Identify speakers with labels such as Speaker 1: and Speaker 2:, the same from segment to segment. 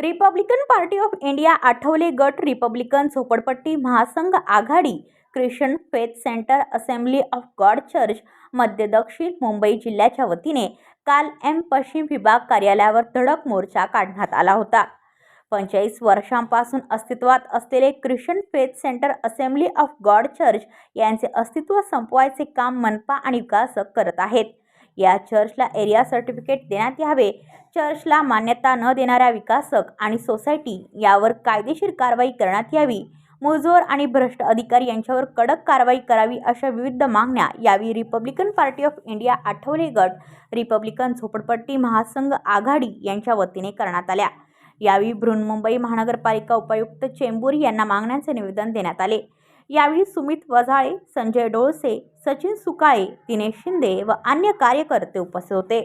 Speaker 1: Republican Party of India Athawale गट Republican झोपडपट्टी महासंघ आघाडी Christian Faith Centre Assembly of God Church मध्य दक्षिण मुंबई जिल्ह्याच्या वतीने काल एम पश्चिम विभाग कार्यालयावर धडक मोर्चा काढण्यात आला होता. पंचेचाळीस वर्षांपासून अस्तित्वात असलेले Christian Faith Centre Assembly of God Church यांचे अस्तित्व संपवायचे काम मनपा आणि विकासक करत आहेत. या चर्चला एरिया सर्टिफिकेट देण्यात यावे. चर्चला मान्यता न देणाऱ्या विकासक आणि सोसायटी यावर कायदेशीर कारवाई करण्यात यावी. मुजोर आणि भ्रष्ट अधिकारी यांच्यावर कडक कारवाई करावी अशा विविध मागण्या यावेळी Republican Party of India Athawale गट रिपब्लिकन झोपडपट्टी महासंघ आघाडी यांच्या वतीने करण्यात आल्या. यावेळी बृहन्मुंबई महानगरपालिका उपायुक्त चेंबूर यांना मागण्यांचे निवेदन देण्यात आले. यावेळी सुमित वझाळे संजय डोळसे सचिन सुकाळे दिनेश शिंदे व अन्य कार्यकर्ते उपस्थित होते.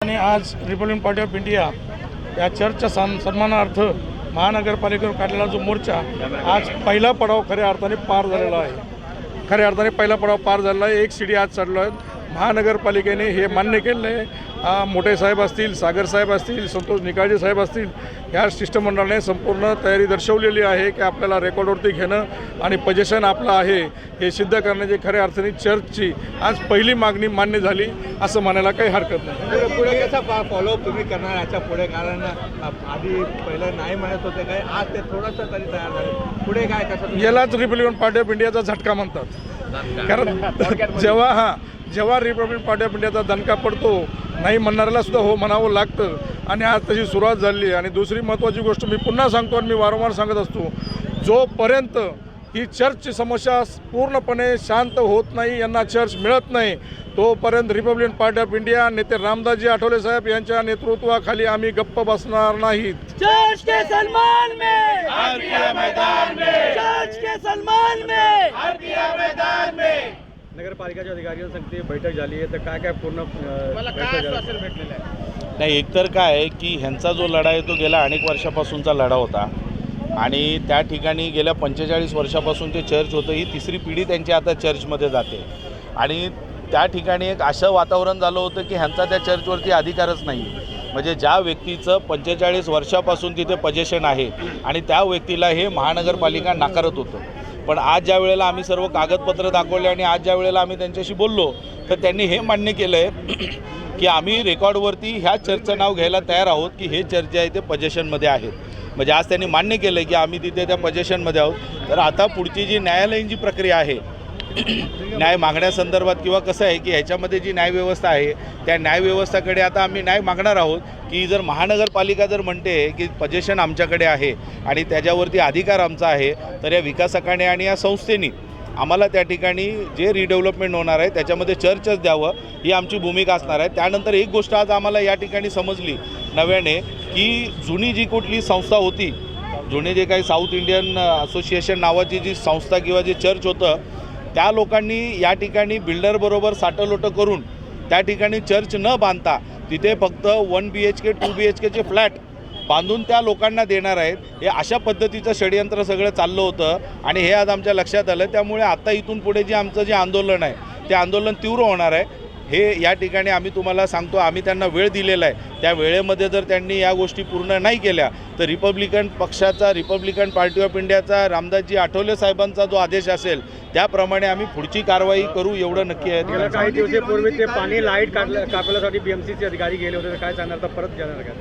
Speaker 2: आणि आज रिपब्लिकन पार्टी ऑफ इंडिया या चर्चच्या सन् सन्मानार्थ महानगरपालिकेवर काढलेला जो मोर्चा आज पहिला पडाव खऱ्या अर्थाने पार झालेला आहे. खऱ्या अर्थाने पहिला पडाव पार झालेला आहे. एक शिडी आज चढलो. आहे महानगरपालिकेने हे मान्य केलेलं आहे. मोठे साहेब असतील सागर साहेब असतील संतोष निकाळजे साहेब असतील ह्या शिष्टमंडळाने संपूर्ण तयारी दर्शवलेली आहे की आपल्याला रेकॉर्डवरती घेणं आणि पजेशन आपलं आहे हे सिद्ध करण्याची खऱ्या अर्थाने चर्चची आज पहिली मागणी मान्य झाली असं म्हणायला काही हरकत नाही.
Speaker 3: पुढे कसा फॉलोअप तुम्ही करणार याच्यापुढे? कारण आधी पहिलं नाही म्हणत होते काय आज ते थोडंसं तरी तयार झालं. पुढे काय कसं
Speaker 2: यालाच रिपब्लिकन पार्टी ऑफ इंडियाचा झटका म्हणतात. कारण जेव्हा हा जेव्हा रिपब्लिक पार्टी ऑफ इंडियाचा दणका पडतो नाही म्हणणाऱ्याला सुद्धा हो म्हणावं लागतं. आणि आज तशी सुरुवात झाली आणि दुसरी महत्त्वाची गोष्ट मी पुन्हा सांगतो आणि मी वारंवार सांगत असतो. जोपर्यंत ही चर्चची समस्या पूर्णपणे शांत होत नाही यांना चर्च मिळत नाही तोपर्यंत रिपब्लिकन पार्टी ऑफ इंडिया नेते रामदासजी आठवले साहेब यांच्या नेतृत्वाखाली आम्ही गप्प बसणार नाहीत
Speaker 4: चर्च के सलमान में भारतीय मैदान में चर्च के सलमान में भारतीय मैदान
Speaker 3: नगरपालिकाच्या अधिकाऱ्यांसंगती बैठक झाली आहे. तर काय काय पूर्ण?
Speaker 4: भेटलेलं आहे?
Speaker 5: नाही एकतर काय आहे की ह्यांचा जो लढा आहे तो गेल्या अनेक वर्षापासूनचा लढा होता. आणि त्या ठिकाणी गेल्या पंचेचाळीस वर्षापासून जे चर्च होतं. ही तिसरी पिढी त्यांची आता चर्चमध्ये जाते. आणि त्या ठिकाणी एक असं वातावरण झालं होतं की ह्यांचा त्या चर्चवरती अधिकारच नाही म्हणजे ज्या व्यक्तीचं पंचेचाळीस वर्षापासून तिथे पजेशन आहे आणि त्या व्यक्तीला हे महानगरपालिका नाकारत होतं. पण आज ज्या वेळेला आम्ही सर्व कागदपत्र दाखवले आणि आज ज्या वेळेला आम्ही त्यांच्याशी बोललो तर त्यांनी हे मान्य केलं आहे की आम्ही रेकॉर्डवरती ह्या चर्चचं नाव घ्यायला तयार आहोत की हे चर्च जे आहे ते पजेशनमध्ये आहेत. म्हणजे आज त्यांनी मान्य केलं आहे की आम्ही तिथे त्या पजेशनमध्ये आहोत. तर आता पुढची जी न्यायालयीन जी प्रक्रिया आहे न्याय मागण्यासंदर्भात किंवा कसं आहे की ह्याच्यामध्ये जी न्यायव्यवस्था आहे त्या न्यायव्यवस्थाकडे आता आम्ही न्याय मागणार आहोत की जर महानगरपालिका जर म्हणते की पजेशन आमच्याकडे आहे आणि त्याच्यावरती अधिकार आमचा आहे तर या विकासकाने आणि या संस्थेने आम्हाला त्या ठिकाणी जे रिडेव्हलपमेंट होणार आहे त्याच्यामध्ये चर्चच द्यावं ही आमची भूमिका असणार आहे. त्यानंतर एक गोष्ट आज आम्हाला या ठिकाणी समजली नव्याने की जुनी जी कुठली संस्था होती जुने जे काही साऊथ इंडियन असोसिएशन नावाची जी संस्था किंवा जे चर्च होतं त्या लोकांनी या ठिकाणी बिल्डरबरोबर साठलोटं करून त्या ठिकाणी चर्च न बांधता तिथे फक्त one B H K two B H केचे फ्लॅट बांधून त्या लोकांना देणार आहेत. हे अशा पद्धतीचं षडयंत्र सगळं चाललं होतं आणि हे आज आमच्या लक्षात आलं. त्यामुळे आता इथून पुढे जे आमचं जे आंदोलन आहे ते आंदोलन तीव्र होणार आहे. हे या ठिकाणी आम्ही तुम्हाला सांगतो आम्ही त्यांना वेळ दिलेला आहे. त्या वेळेमध्ये जर त्यांनी या गोष्टी पूर्ण नाही केल्या तर रिपब्लिकन पक्षाचा रिपब्लिकन पार्टी ऑफ इंडियाचा रामदासजी आठवले साहेबांचा जो आदेश असेल त्याप्रमाणे आम्ही पुढची कारवाई करू एवढं नक्की आहे.
Speaker 3: काही दिवसापूर्वी ते पाणी लाइट काढलं कापल्यासाठी बीएमसीचे अधिकारी गेले होते तर काय सांगणार तर परत घेणार का?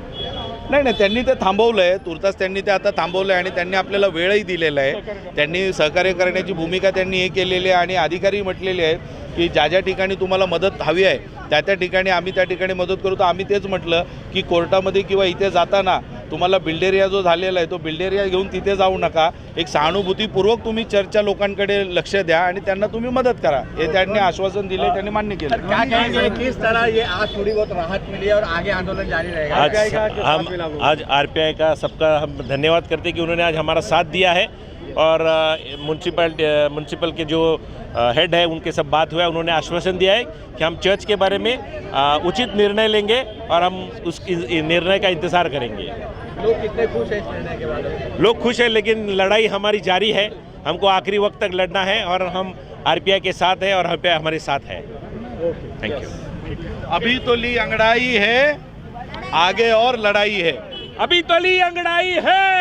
Speaker 5: नाही नाही त्यांनी ते थांबवलं आहे तुर्तास त्यांनी ते आता थांबवलं आहे आणि त्यांनी आपल्याला वेळही दिलेला आहे. त्यांनी सहकार्य करण्याची भूमिका त्यांनी हे केलेली आहे आणि अधिकारी म्हटलेले आहेत. की ज्या ज्या ठिकाणी तुम्हाला मदत हवी आहे त्या त्या ठिकाणी आम्ही त्या ठिकाणी मदत करू. तर आम्ही तेच म्हटलं की कोर्टामध्ये किंवा इथे जाताना तुम्हाला बिल्डेरिया जो झालेला आहे तो बिल्डेरिया घेऊन तिथे जाऊ नका. एक सहानुभूतीपूर्वक तुम्ही चर्चच्या लोकांकडे लक्ष द्या आणि त्यांना तुम्ही मदत करा. हे त्यांनी आश्वासन दिले त्यांनी मान्य केलं.
Speaker 3: क्या कहेंगे किस तरह ये आज थोड़ी बहुत राहत मिली है और आगे आंदोलन जारी रहेगा?
Speaker 6: आज
Speaker 3: वो।
Speaker 6: आज आरपीआई का सबका हम धन्यवाद करते कि उन्होंने आज हमारा साथ दिया है। और म्यूनसिपल म्यूनसिपल के जो हेड है उनके सब बात हुआ है। उन्होंने आश्वासन दिया है कि हम चर्च के बारे में उचित निर्णय लेंगे और हम उस निर्णय का इंतज़ार करेंगे।
Speaker 3: लोग कितने खुश हैं इस निर्णय के बाद?
Speaker 6: लोग खुश हैं लेकिन लड़ाई हमारी जारी है। हमको आखिरी वक्त तक लड़ना है और हम आरपीआई के साथ हैं और आरपीआई हमारे साथ है। थैंक यू
Speaker 5: अभी तो ली अंगड़ाई है आगे और लड़ाई है।
Speaker 6: अभी तो ली अंगड़ाई है।